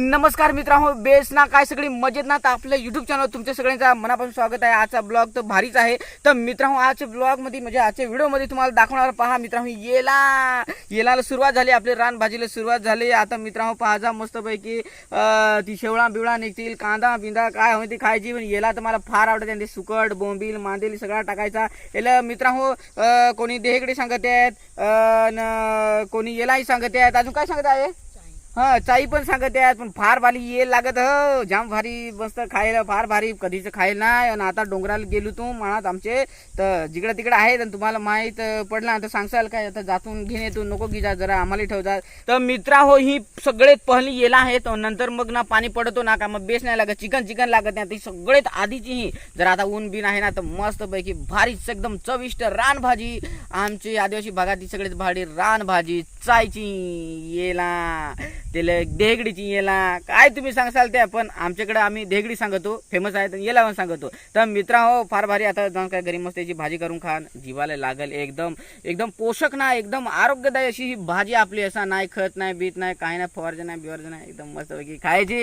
नमस्कार मित्रांनो बेस ना काय सगळी मजेत ना? तर आपलं युट्यूब चॅनल तुमच्या सगळ्यांचा मनापासून स्वागत आहे. आजचा ब्लॉग तर भारीच आहे. तर मित्रांनो आजच्या ब्लॉगमध्ये म्हणजे आजच्या व्हिडिओमध्ये तुम्हाला दाखवणार पहा मित्रांनो येला. येलाला सुरुवात झाली आपली रानभाजीला सुरुवात झाली. आता मित्रांनो पाहाजा मस्तपैकी ती शेवळा बिवळा निघतील. कांदा बिंदा काय हवी ती खायची. पण येला तर मला फार आवडते. आणि ते सुकट बोंबील मांदेल सगळा टाकायचा. याला मित्रांनो कोणी देहेकडे सांगत आहेत न- कोणी येलाही सांगत आहेत. अजून काय सांगत आहे? हा चाई पण सांगत आहेत पण फार भारी ये लागत हो. जाम भारी मस्त खायला फार भारी कधीच खायला नाही. आणि आता डोंगराला गेलो तू मनात आमचे तर जिकडे तिकडे आहेत आणि तुम्हाला माहीत पडला तर सांगसाल काय? आता जातून घेऊन येतो नको की जा जरा आम्हाला ठेवतात तर मित्रा हो ही सगळ्यात पहिली येला आहेत नंतर मग ना पाणी पडतो ना का मग बेस नाही लागत चिकन चिकन लागत नाही ती सगळ्यात आधीची ही. जर आता ऊन बिन आहे ना तर मस्त पैकी भारीच एकदम चविष्ट रानभाजी. आमची आदिवासी भागातली सगळ्यात भारी रानभाजी चायची येला. त्याला देगडीची येला. काय तुम्ही सांगसाल त्या? पण आमच्याकडे आम्ही देगडी सांगतो फेमस आहे तर येला पण सांगतो. तर मित्रा हो फार भारी आता जाऊन काय घरी मस्त्याची भाजी करून खान. जीवाला लागल एकदम एकदम पोषक ना एकदम आरोग्यदायी अशी ही भाजी आपली. असा नाही खत नाही बीत नाही काही नाही फवारचं नाही बिवारचं नाही एकदम मस्तपैकी खायची.